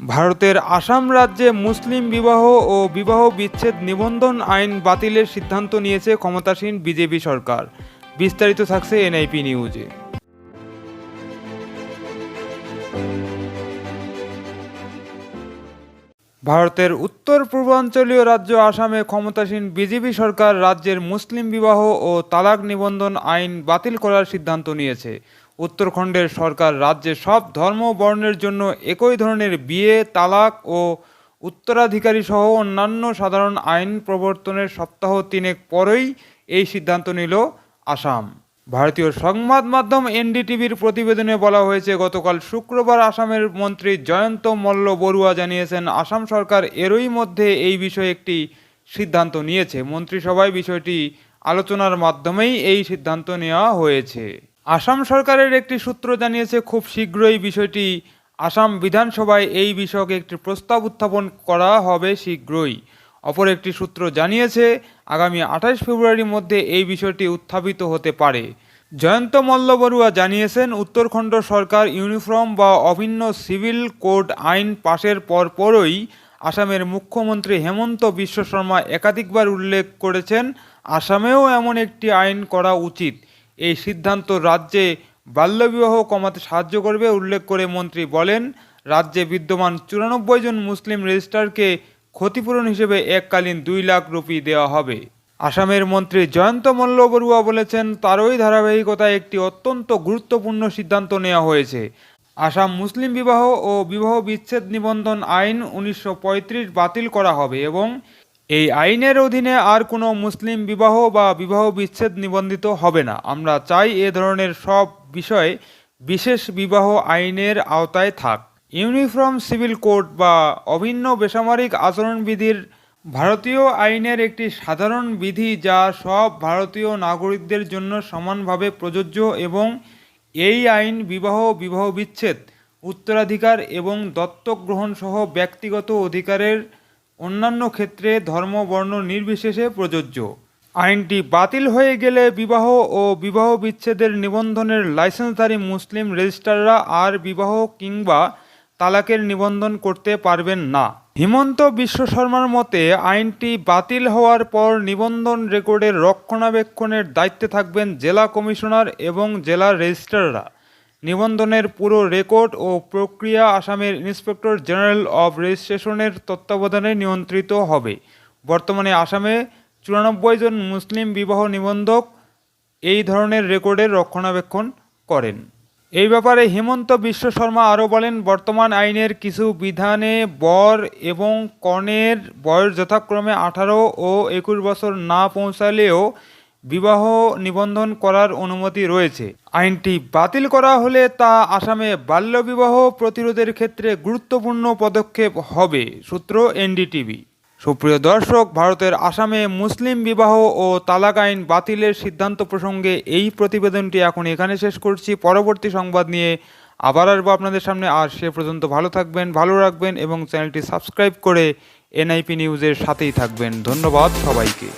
ভারতের আসাম রাজ্যে মুসলিম বিবাহ ও বিবাহ বিচ্ছেদ নিবন্ধন আইন বাতিলের সিদ্ধান্ত নিয়েছে ক্ষমতাসীন বিজেপি সরকার। বিস্তারিত থাকছে এনআইপি নিউজে ভারতের উত্তর পূর্বাঞ্চলীয় রাজ্য আসামে ক্ষমতাসীন বিজেপি সরকার রাজ্যের মুসলিম বিবাহ ও তালাক নিবন্ধন আইন বাতিল করার সিদ্ধান্ত নিয়েছে। উত্তরাখণ্ডের সরকার রাজ্যে সব ধর্ম বর্ণের জন্য একই ধরনের বিয়ে, তালাক ও উত্তরাধিকারী সহ অন্যান্য সাধারণ আইন প্রবর্তনের সপ্তাহ তিনেক পরেই এই সিদ্ধান্ত নিল আসাম। ভারতীয় সংবাদ মাধ্যম এনডিটিভির প্রতিবেদনে বলা হয়েছে, গতকাল শুক্রবার আসামের মন্ত্রী জয়ন্ত মল্ল বড়ুয়া জানিয়েছেন, আসাম সরকার এরই মধ্যে এই বিষয়ে একটি সিদ্ধান্ত নিয়েছে। মন্ত্রিসভায় বিষয়টি আলোচনার মাধ্যমেই এই সিদ্ধান্ত নেওয়া হয়েছে। আসাম সরকারের একটি সূত্র জানিয়েছে, খুব শীঘ্রই বিষয়টি আসাম বিধানসভায় এই বিষয়কে একটি প্রস্তাব উত্থাপন করা হবে শীঘ্রই। অপর একটি সূত্র জানিয়েছে, আগামী আঠাশ ফেব্রুয়ারির মধ্যে এই বিষয়টি উত্থাপিত হতে পারে। জয়ন্ত মল্ল বড়ুয়া জানিয়েছেন, উত্তরখণ্ড সরকার ইউনিফর্ম বা অভিন্ন সিভিল কোড আইন পাশের পরপরই আসামের মুখ্যমন্ত্রী হেমন্ত বিশ্ব শর্মা একাধিকবার উল্লেখ করেছেন, আসামেও এমন একটি আইন করা উচিত। এই সিদ্ধান্ত রাজ্যে বাল্যবিবাহ কমাতে সাহায্য করবে উল্লেখ করে মন্ত্রী বলেন, রাজ্যে বিদ্যমান চুরানব্বই জন মুসলিম রেজিস্ট্রারকে ক্ষতিপূরণ হিসেবে এককালীন দুই লাখ রুপি দেওয়া হবে। আসামের মন্ত্রী জয়ন্ত মল্ল বড়ুয়া বলেছেন, তারই ধারাবাহিকতায় একটি অত্যন্ত গুরুত্বপূর্ণ সিদ্ধান্ত নেওয়া হয়েছে। আসাম মুসলিম বিবাহ ও বিবাহ বিচ্ছেদ নিবন্ধন আইন উনিশশো পঁয়ত্রিশ বাতিল করা হবে এবং এই আইনের অধীনে আর কোনো মুসলিম বিবাহ বা বিবাহ বিচ্ছেদ নিবন্ধিত হবে না। আমরা চাই এ ধরনের সব বিষয় বিশেষ বিবাহ আইনের আওতায় থাক। ইউনিফর্ম সিভিল কোড বা অভিন্ন বেসামরিক আচরণবিধির ভারতীয় আইনের একটি সাধারণ বিধি যা সব ভারতীয় নাগরিকদের জন্য সমানভাবে প্রযোজ্য এবং এই আইন বিবাহ বিবাহ বিচ্ছেদ, উত্তরাধিকার এবং দত্তক গ্রহণ সহ ব্যক্তিগত অধিকারের অন্যান্য ক্ষেত্রে ধর্ম, বর্ণ নির্বিশেষে প্রযোজ্য। আইনটি বাতিল হয়ে গেলে বিবাহ ও বিবাহ বিচ্ছেদের নিবন্ধনের লাইসেন্সধারী মুসলিম রেজিস্ট্রাররা আর বিবাহ কিংবা তালাকের নিবন্ধন করতে পারবেন না। হিমন্ত বিশ্ব শর্মার মতে, আইনটি বাতিল হওয়ার পর নিবন্ধন রেকর্ডের রক্ষণাবেক্ষণের দায়িত্বে থাকবেন জেলা কমিশনার এবং জেলা রেজিস্ট্রাররা। নিবন্ধনের পুরো রেকর্ড ও প্রক্রিয়া আসামের ইন্সপেক্টর জেনারেল অব রেজিস্ট্রেশনের তত্ত্বাবধানে নিয়ন্ত্রিত হবে। বর্তমানে আসামে চুরানব্বই জন মুসলিম বিবাহ নিবন্ধক এই ধরনের রেকর্ডের রক্ষণাবেক্ষণ করেন। এই ব্যাপারে হেমন্ত বিশ্ব শর্মা আরও বলেন, বর্তমান আইনের কিছু বিধানে বর এবং কনের বয়স যথাক্রমে আঠারো ও একুশ বছর না পৌঁছালেও বিবাহ নিবন্ধন করার অনুমতি রয়েছে। আইনটি বাতিল করা হলে তা আসামে বাল্যবিবাহ প্রতিরোধের ক্ষেত্রে গুরুত্বপূর্ণ পদক্ষেপ হবে, সূত্র এনডিটিভি। সুপ্রিয় দর্শক, ভারতের আসামে মুসলিম বিবাহ ও তালাক আইন বাতিলের সিদ্ধান্ত প্রসঙ্গে এই প্রতিবেদনটি এখন এখানে শেষ করছি। পরবর্তী সংবাদ নিয়ে আবার আসব আপনাদের সামনে। আর সে পর্যন্ত ভালো থাকবেন, ভালো রাখবেন এবং চ্যানেলটি সাবস্ক্রাইব করে এনআইপি নিউজের সাথেই থাকবেন। ধন্যবাদ সবাইকে।